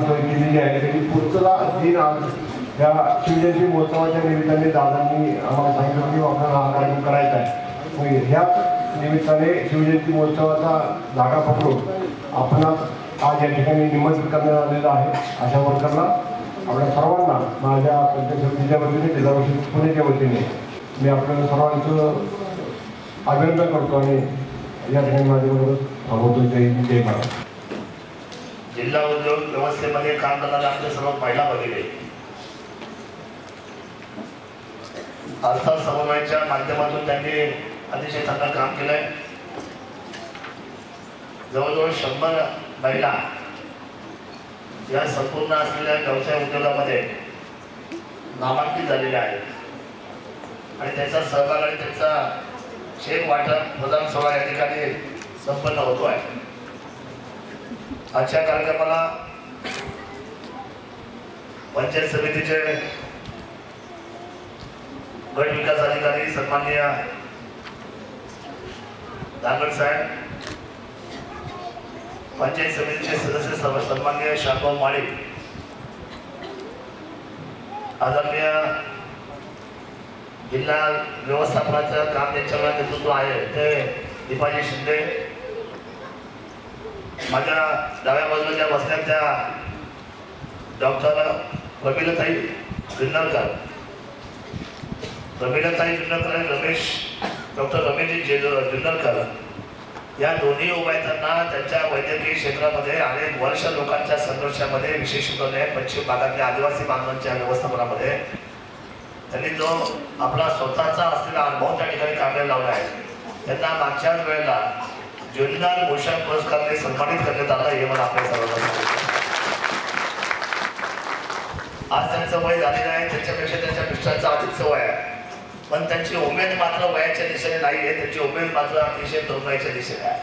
दिलेली आहे त्याची पुढचा दिन आज या शिवजयंती महोत्सवाच्या निमित्ताने दादांनी आम्हाला सांगितलं की आपल्याला हा कार्यक्रम करायचा आहे. मग ह्याच निमित्ताने शिवजयंती महोत्सवाचा जागा पकडून आपणास आज या ठिकाणी निमंत्रित करण्यात आलेलं आहे. अशा वर्करला आपल्या सर्वांना माझ्या पंचायत समितीच्या वतीने जिल्हा परिषद पुण्याच्या वतीने मी आपल्या सर्वांचं अभिनंदन करतो आणि या ठिकाणी माझ्याबरोबर थांबवतो. जय जय महाराज जिल्हा उद्योग व्यवस्थेमध्ये काम करणारा आमचे सर्व महिला वगैरे. आस्था समन्वयाच्या माध्यमातून त्यांनी अतिशय चांगलं काम केलंय. जवळजवळ शंभर महिला या संपूर्ण असलेल्या व्यवसाय उद्योगामध्ये नामांकित झालेल्या आहेत. आणि त्याचा सहभाग आणि त्यांचा चेक वाटप प्रदान सोहळा या ठिकाणी संपन्न होतो आहे. आजच्या कार्यक्रमाला पंचायत समितीचे गट विकास अधिकारी सन्माननीय धानगड साहेब पंचायत समितीचे सदस्य सन्माननीय शांतभाऊ माळे आदरणीय जिल्हा व्यवस्थापनाचं काम त्यांच्याकडे नेतृत्व आहे ते दीपाजी शिंदे माझ्या डाव्या बाजूला ज्या बसल्या त्या डॉक्टर प्रमिलताई जुन्नरकर. प्रमिलताई जुन्नरकर आणि रमेश डॉक्टर रमेशजी जे जुन्नरकर. या दोन्ही उभायतांना त्यांच्या वैद्यकीय क्षेत्रामध्ये अनेक वर्ष लोकांच्या संघर्षामध्ये विशेषपणे पश्चिम भागातल्या आदिवासी बांधवांच्या व्यवस्थापनामध्ये त्यांनी जो आपला स्वतःचा असलेला अनुभव त्या ठिकाणी कामाला लावला आहे. त्यांना मागच्याच वेळेला जुन्नर भूषण पुरस्काराने सन्मानित करण्यात आलं हे मला आपल्या सर्वांना आज त्यांचं वय झालेलं आहे त्याच्यापेक्षा त्यांच्या मिस्टरांचा अधिक सवय आहे. पण त्यांची उमेद मात्र वयाच्या दिशेने नाही आहे त्यांची उमेद मात्र अतिशय तरुणाईच्या दिशेने आहे.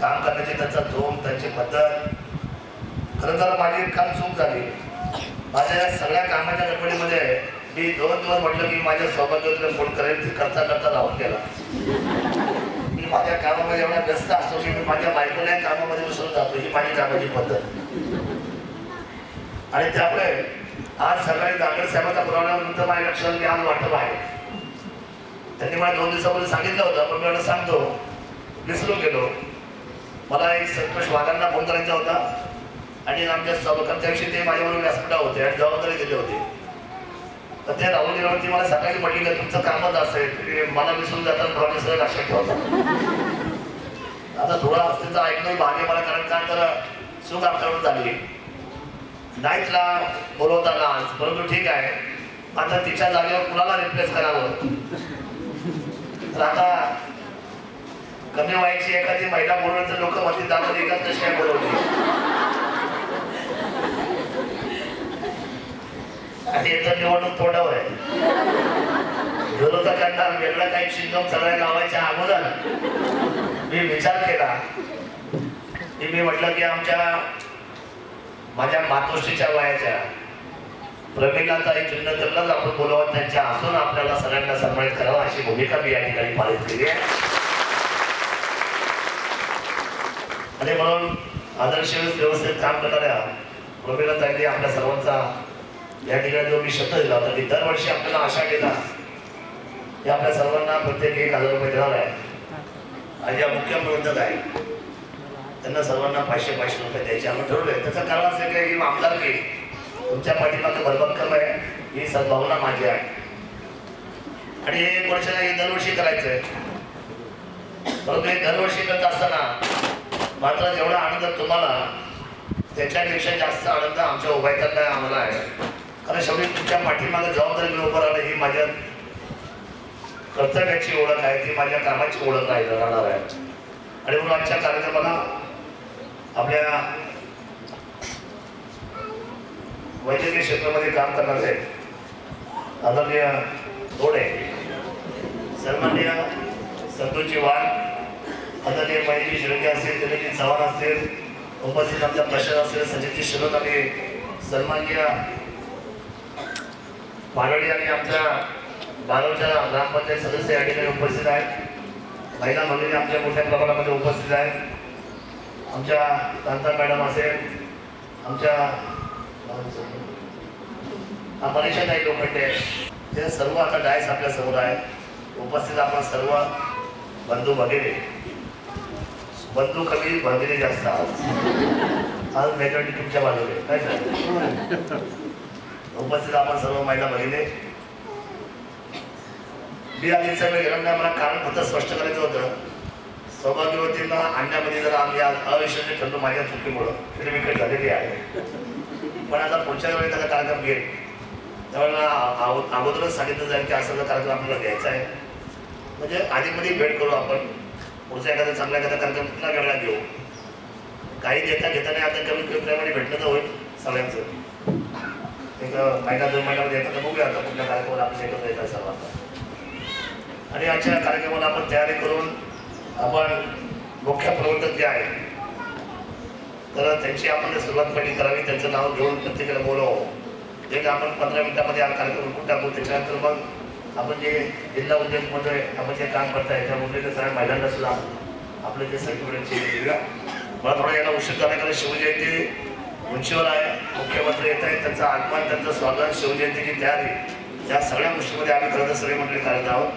काम करण्याची त्यांचा जोम त्यांची पद्धत. खरं तर माझी काम चूक झाली. माझ्या या सगळ्या कामाच्या गडबडीमध्ये मी दोन दिवस म्हटलं की माझ्या सौभाग्यातलं फोन करेल ते करता करता राहून गेला. माझ्या कामामध्ये एवढा व्यस्त असतो की मी माझ्या बायकोला कामामध्ये विसरून जातो. ही माझी कामाची पद्धत. आणि त्यामुळे आज सकाळी दागड साहेबांचा पुरवल्यानंतर माझ्या लक्षात की आज वाटप आहे. त्यांनी मला दोन दिवसापूर्वी सांगितलं होतं पण मी एवढं सांगतो. विसरून गेलो. मला एक संतोष वाघांना फोन करायचा होता. आणि आमच्या सहकर्त्याविषयी ते माझ्याबरोबर व्यासपीठा होते आणि जबाबदारी दिली होती. तर ते राहुल गेल्यावरती मला सकाळी म्हटली का तुमचं कामच असं आहे मला विसरून जातात प्रॉमिस लक्षात ठेवा. आता थोडा असतेचं ऐकणं भाग्य मला कारण का तर सुख आमच्याकडून झाली. नाईटला बोलवताना आज परंतु ठीक आहे. आता तिच्या जागेवर कुणाला रिप्लेस करावं? तर आता कमी वयाची एखादी महिला बोलवण्याचं लोक म्हणतील दादा एकाच कशी काय बोलवली. आणि याचा निवडणूक तोंडावर आहे. विरोधकांना वेगळं काही शिंगम सगळ्या गावाच्या अगोदर. मी विचार केला. की मी म्हटलं की आमच्या माझ्या मातोश्रीच्या वयाच्या प्रमिलाताई जुन्नकरलाच आपण बोलावं त्यांच्या असून आपल्याला सगळ्यांना सन्मानित करावं अशी भूमिका मी या ठिकाणी पालित केली आहे. आणि म्हणून आदर्श व्यवस्थेत काम करणाऱ्या प्रमिलाताईंनी आपल्या सर्वांचा या ठिकाणी जो मी शब्द दिला होता की दरवर्षी आपल्याला आशा केला की आपल्या सर्वांना प्रत्येक एक हजार रुपये देणार आहे. आणि ज्या मुख्य प्रबंधक आहे. त्यांना सर्वांना पाचशे पाचशे रुपये द्यायचे. आम्ही ठरवलंय. त्याचं कारण असं काय की आमदार की. तुमच्या पाठीमागे भरभक्कम आहे. ही सद्भावना माझी आहे. आणि हे एक हे दरवर्षी करायचं आहे परंतु हे दरवर्षी करत असताना मात्र जेवढा आनंद तुम्हाला त्याच्यापेक्षा जास्त आनंद आमच्या उभायतांना आम्हाला आहे. कारण शेवटी तुमच्या पाठीमागं जबाबदारी घेऊन उभं ही माझ्या कर्तव्याची ओळख आहे ती माझ्या कामाची ओळख आहे राहणार आहे. आणि म्हणून आजच्या कार्यक्रमाला आपल्या वैद्यकीय क्षेत्रामध्ये काम करणारे आदरणीय दोडे सन्मान्य संतोषजी वाघ आदरणीय माहिती शिरंगे असतील दिलीपजी चव्हाण असतील उपस्थित आमच्या प्रशासन असेल सचिनजी शिरोत आणि सन्मान्य पाडळी आणि आमच्या बारावच्या ग्रामपंचायत सदस्य या ठिकाणी उपस्थित आहेत. महिला मंडळी आमच्या मोठ्या प्रमाणामध्ये उपस्थित आहेत. आमच्या कांता मॅडम असेल आमच्या हा मनीषा ताई लोखंडे हे सर्व आता डायस आपल्यासमोर आहे उपस्थित आपण सर्व बंधू भगिनी. बंधू कमी भगिनी जास्त आहात. आज मेजॉरिटी तुमच्या बाजूने. काय झालं? उपस्थित आपण सर्व महिला भगिनी. मी आधी सगळं मला कारण फक्त स्पष्ट करायचं होतं. सौभाग्यवतींना आणण्यामध्ये जर आम्ही आज अविश्वासी ठरलो माझ्या चुकीमुळं. तरी विकट झालेली आहे. पण आता पुढच्या वेळी त्याचा कार्यक्रम घेईल. त्यावेळेला अगोदरच सांगितलं जाईल की असा जर कार्यक्रम आपल्याला घ्यायचा आहे. म्हणजे आधीमध्ये भेट करू आपण. पुढचा एखादा चांगला एखादा कार्यक्रम कुठला वेगळा घेऊ. काही देता घेता नाही आता कमी कमी प्रमाणे भेटलं तर होईल सगळ्यांचं. एक महिना दोन महिन्यामध्ये येतं तर बघूया आता कुठल्या कार्यक्रमाला आपण एकत्र येतात सर्वांना. आणि आजच्या कार्यक्रमाला आपण तयारी करून आपण मुख्य प्रवर्तक जे आहेत तर त्यांची आपण सुरुवात पहिली करावी त्यांचं नाव घेऊन प्रत्येकाला बोलवावं एक आपण पंधरा मिनिटामध्ये हा कार्यक्रम कुठे टाकू. त्याच्यानंतर मग आपण जे जिल्हा उद्योगमध्ये आपण जे काम करताय त्या उद्योग सगळ्या महिलांना सुद्धा आपले जे सर्टिफिकेट देऊया मला थोडा याला उशीर करण्याकडे शिवजयंती उंचीवर आहे. मुख्यमंत्री येत आहेत त्यांचं आगमन त्यांचं स्वागत शिवजयंतीची तयारी या सगळ्या गोष्टीमध्ये आम्ही खरं तर सगळे मंडळी करत आहोत.